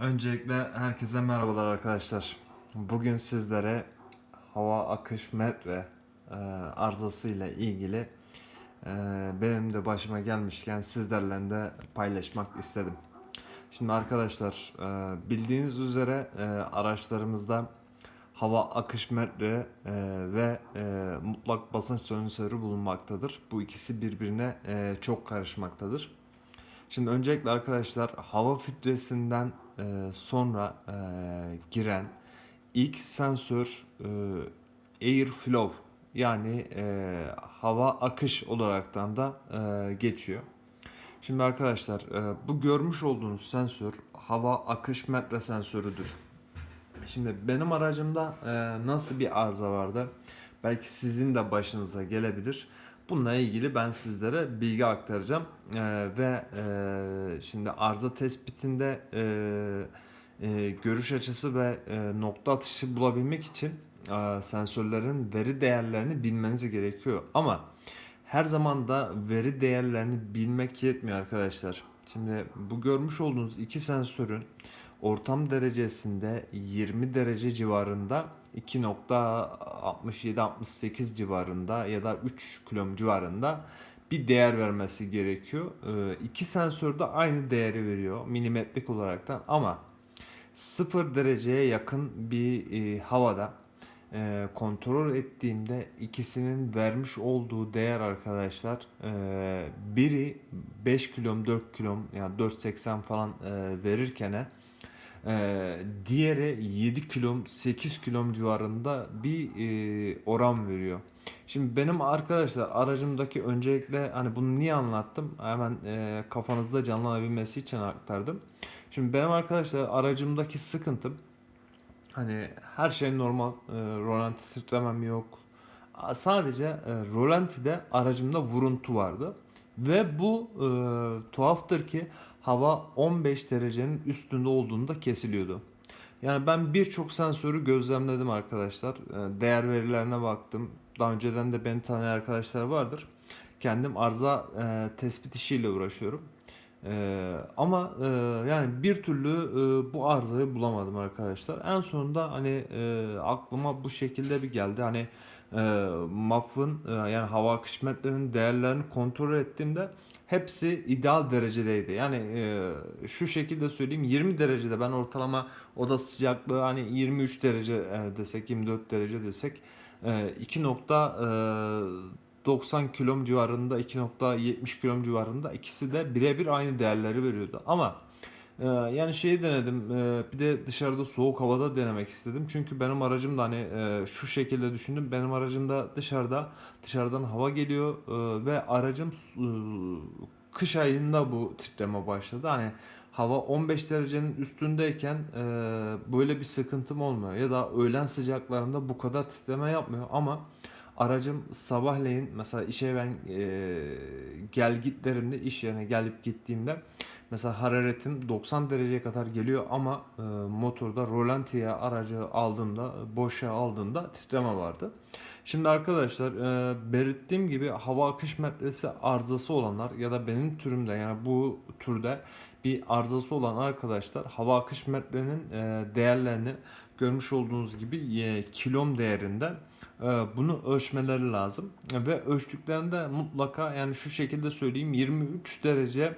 Öncelikle herkese merhabalar arkadaşlar. Bugün sizlere hava akış metre e, arızası ile ilgili e, benim de başıma gelmişken sizlerle de paylaşmak istedim. Şimdi arkadaşlar e, bildiğiniz üzere e, araçlarımızda hava akış metre e, ve e, mutlak basınç sensörü bulunmaktadır. Bu ikisi birbirine e, çok karışmaktadır. Şimdi öncelikle arkadaşlar hava filtresinden e, sonra e, giren ilk sensör e, airflow yani e, hava akış olaraktan da e, geçiyor. Şimdi arkadaşlar e, bu görmüş olduğunuz sensör hava akış metre sensörüdür. Şimdi benim aracımda e, nasıl bir arıza vardı? Belki sizin de başınıza gelebilir. Bununla ilgili ben sizlere bilgi aktaracağım E, ve e, şimdi arıza tespitinde e, e, görüş açısı ve e, nokta atışı bulabilmek için e, sensörlerin veri değerlerini bilmeniz gerekiyor. Ama her zaman da veri değerlerini bilmek yetmiyor arkadaşlar. Şimdi bu görmüş olduğunuz iki sensörün ortam derecesinde 20 derece civarında 2.67-68 civarında ya da 3 kulom civarında bir değer vermesi gerekiyor. Ee, iki sensör de aynı değeri veriyor milimetrik olaraktan ama 0 dereceye yakın bir e, havada e, kontrol ettiğimde ikisinin vermiş olduğu değer arkadaşlar e, biri 5 kilom 4 kilom yani 4.80 falan e, verirken ee, diğeri 7 kilom 8 kilom civarında bir e, oran veriyor. Şimdi benim arkadaşlar aracımdaki öncelikle hani bunu niye anlattım? Hemen e, kafanızda canlanabilmesi için aktardım. Şimdi benim arkadaşlar aracımdaki sıkıntım hani her şey normal. E, rolanti titremem yok. Sadece e, rolantide aracımda vuruntu vardı. Ve bu e, tuhaftır ki hava 15 derecenin üstünde olduğunda kesiliyordu. Yani ben birçok sensörü gözlemledim arkadaşlar. E, Değer verilerine baktım. Daha önceden de beni tanıyan arkadaşlar vardır. Kendim arıza e, tespit işiyle uğraşıyorum. E, ama e, yani bir türlü e, bu arızayı bulamadım arkadaşlar. En sonunda hani e, aklıma bu şekilde bir geldi. Hani e, MAF'ın e, yani hava akış metrelerinin değerlerini kontrol ettiğimde hepsi ideal derecedeydi. Yani e, şu şekilde söyleyeyim 20 derecede ben ortalama oda sıcaklığı hani 23 derece e, desek 24 derece desek e, 2.90 kilom civarında 2.70 kilom civarında ikisi de birebir aynı değerleri veriyordu. Ama ee, yani şeyi denedim. e, bir de dışarıda soğuk havada denemek istedim. Çünkü benim aracım da hani e, şu şekilde düşündüm. Benim aracım da dışarıda dışarıdan hava geliyor e, ve aracım kış ayında bu titreme başladı. Hani hava 15 derecenin üstündeyken böyle bir sıkıntım olmuyor. Ya da öğlen sıcaklarında bu kadar titreme yapmıyor ama aracım sabahleyin mesela işe ben gel gitlerimde iş yerine gelip gittiğimde Mesela hararetim 90 dereceye kadar geliyor ama e, motorda rolantiye aracı aldığımda, boşa aldığımda titreme vardı. Şimdi arkadaşlar e, belirttiğim gibi hava akış metresi arızası olanlar ya da benim türümde yani bu türde bir arızası olan arkadaşlar hava akış metrenin e, değerlerini görmüş olduğunuz gibi e, kilom değerinde e, bunu ölçmeleri lazım ve ölçtüklerinde mutlaka yani şu şekilde söyleyeyim 23 derece e,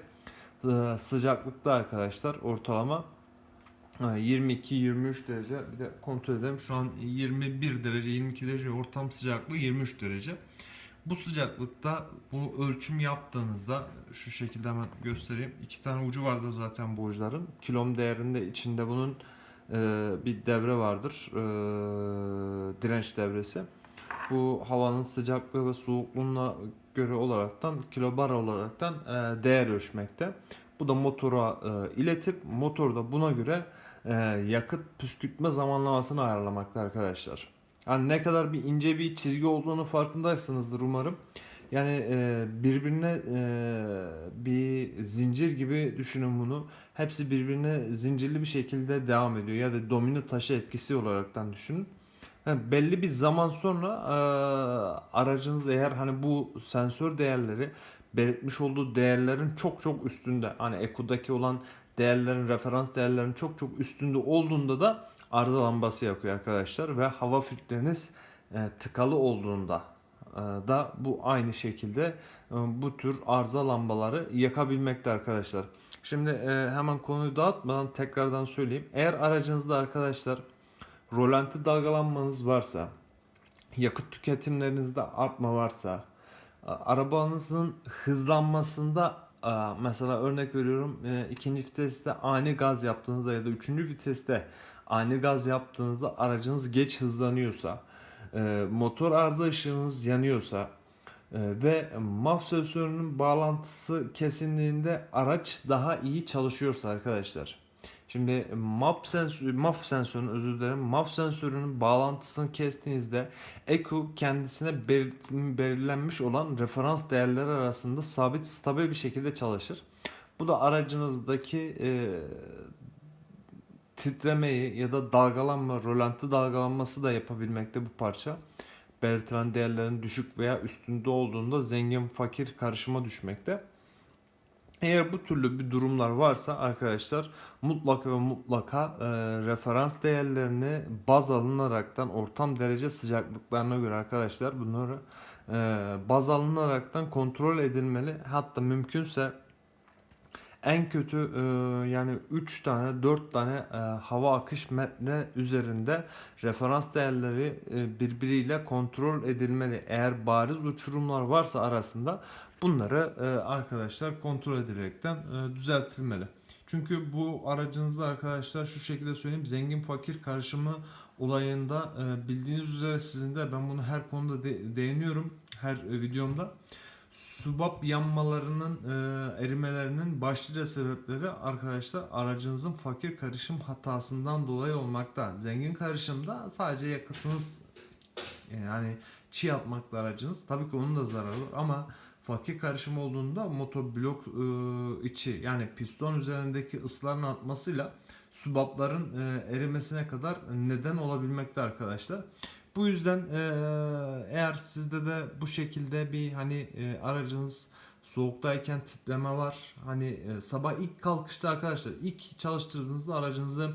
sıcaklıkta arkadaşlar ortalama 22-23 derece. Bir de kontrol edelim. Şu an 21 derece 22 derece ortam sıcaklığı 23 derece. Bu sıcaklıkta bu ölçüm yaptığınızda şu şekilde hemen göstereyim. İki tane ucu vardır zaten bu uçların. Kilom değerinde içinde bunun e, bir devre vardır. E, direnç devresi. Bu havanın sıcaklığı ve soğukluğuna göre olaraktan kilobar olaraktan e, değer ölçmekte. Bu da motora e, iletip motor da buna göre e, yakıt püskürtme zamanlamasını ayarlamakta arkadaşlar. Yani ne kadar bir ince bir çizgi olduğunu farkındaysanızdır umarım. Yani birbirine bir zincir gibi düşünün bunu. Hepsi birbirine zincirli bir şekilde devam ediyor ya da domino taşı etkisi olaraktan düşünün. Yani belli bir zaman sonra e, aracınız eğer hani bu sensör değerleri belirtmiş olduğu değerlerin çok çok üstünde hani ECU'daki olan değerlerin referans değerlerin çok çok üstünde olduğunda da arıza lambası yakıyor arkadaşlar ve hava filtreniz e, tıkalı olduğunda e, da bu aynı şekilde e, bu tür arıza lambaları yakabilmekte arkadaşlar. Şimdi e, hemen konuyu dağıtmadan tekrardan söyleyeyim. Eğer aracınızda arkadaşlar rolanti dalgalanmanız varsa, yakıt tüketimlerinizde artma varsa, arabanızın hızlanmasında mesela örnek veriyorum e, ikinci viteste ani gaz yaptığınızda ya da üçüncü viteste ani gaz yaptığınızda aracınız geç hızlanıyorsa, e, motor arıza ışığınız yanıyorsa e, ve MAF sensörünün bağlantısı kesinliğinde araç daha iyi çalışıyorsa arkadaşlar. Şimdi MAP sensörü, MAF sensörünün özür dilerim. MAF sensörünün bağlantısını kestiğinizde ECU kendisine belir- belirlenmiş olan referans değerleri arasında sabit stabil bir şekilde çalışır. Bu da aracınızdaki e, titremeyi ya da dalgalanma, rolanti dalgalanması da yapabilmekte bu parça. Belirtilen değerlerin düşük veya üstünde olduğunda zengin fakir karışıma düşmekte. Eğer bu türlü bir durumlar varsa arkadaşlar mutlaka ve mutlaka e, referans değerlerini baz alınaraktan ortam derece sıcaklıklarına göre arkadaşlar bunları e, baz alınaraktan kontrol edilmeli. Hatta mümkünse en kötü e, yani 3 tane 4 tane e, hava akış metre üzerinde referans değerleri e, birbiriyle kontrol edilmeli. Eğer bariz uçurumlar varsa arasında bunları e, arkadaşlar kontrol edilerekten e, düzeltilmeli. Çünkü bu aracınızda arkadaşlar şu şekilde söyleyeyim zengin fakir karışımı olayında e, bildiğiniz üzere sizin de ben bunu her konuda de- değiniyorum her e, videomda. Subap yanmalarının e, erimelerinin başlıca sebepleri arkadaşlar aracınızın fakir karışım hatasından dolayı olmakta. Zengin karışımda sadece yakıtınız yani çiğ atmakla aracınız tabii ki onun da zararı var ama fakir karışım olduğunda motor blok e, içi yani piston üzerindeki ısıların artmasıyla subapların e, erimesine kadar neden olabilmekte arkadaşlar. Bu yüzden eğer sizde de bu şekilde bir hani e, aracınız soğuktayken titreme var. Hani sabah ilk kalkışta arkadaşlar ilk çalıştırdığınızda aracınızı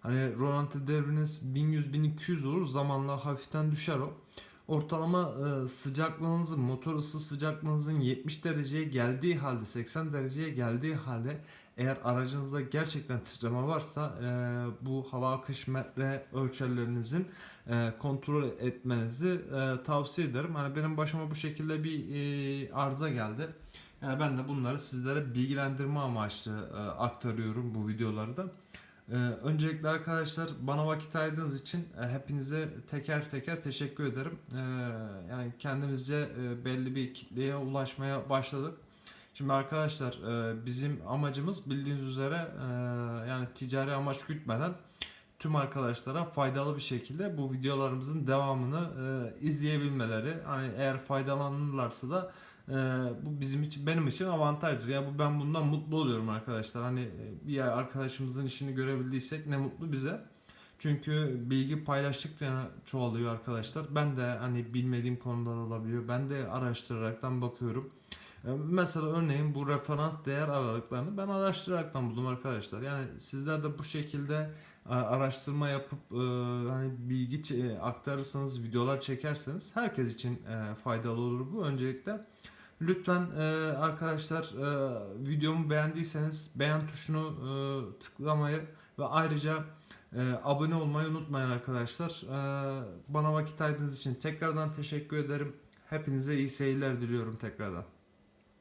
hani rolanti devriniz 1100-1200 olur zamanla hafiften düşer o. Ortalama e, sıcaklığınızın motor ısı sıcaklığınızın 70 dereceye geldiği halde 80 dereceye geldiği halde eğer aracınızda gerçekten titreme varsa e, bu hava akış metre ölçerlerinizin e, kontrol etmenizi e, tavsiye ederim. Hani benim başıma bu şekilde bir e, arıza geldi. Yani ben de bunları sizlere bilgilendirme amaçlı e, aktarıyorum bu videoları da. E, öncelikle arkadaşlar bana vakit ayırdığınız için e, hepinize teker teker teşekkür ederim. E, yani kendimizce e, belli bir kitleye ulaşmaya başladık. Şimdi arkadaşlar e, bizim amacımız bildiğiniz üzere yani ticari amaç gütmeden tüm arkadaşlara faydalı bir şekilde bu videolarımızın devamını izleyebilmeleri. Hani eğer faydalanırlarsa da e, bu bizim için benim için avantajdır. Yani bu ben bundan mutlu oluyorum arkadaşlar. Hani e, bir arkadaşımızın işini görebildiysek ne mutlu bize. Çünkü bilgi paylaştıkça çoğalıyor arkadaşlar. Ben de hani bilmediğim konular olabiliyor. Ben de araştıraraktan bakıyorum. E, Mesela örneğin bu referans değer aralıklarını ben araştıraraktan buldum arkadaşlar. Yani sizler de bu şekilde e, araştırma yapıp e, hani bilgi aktarırsanız, videolar çekerseniz herkes için faydalı olur bu. Öncelikle lütfen e, arkadaşlar e, videomu beğendiyseniz beğen tuşunu e, tıklamayı ve ayrıca e, abone olmayı unutmayın arkadaşlar. E, bana vakit ayırdığınız için tekrardan teşekkür ederim. Hepinize iyi seyirler diliyorum tekrardan.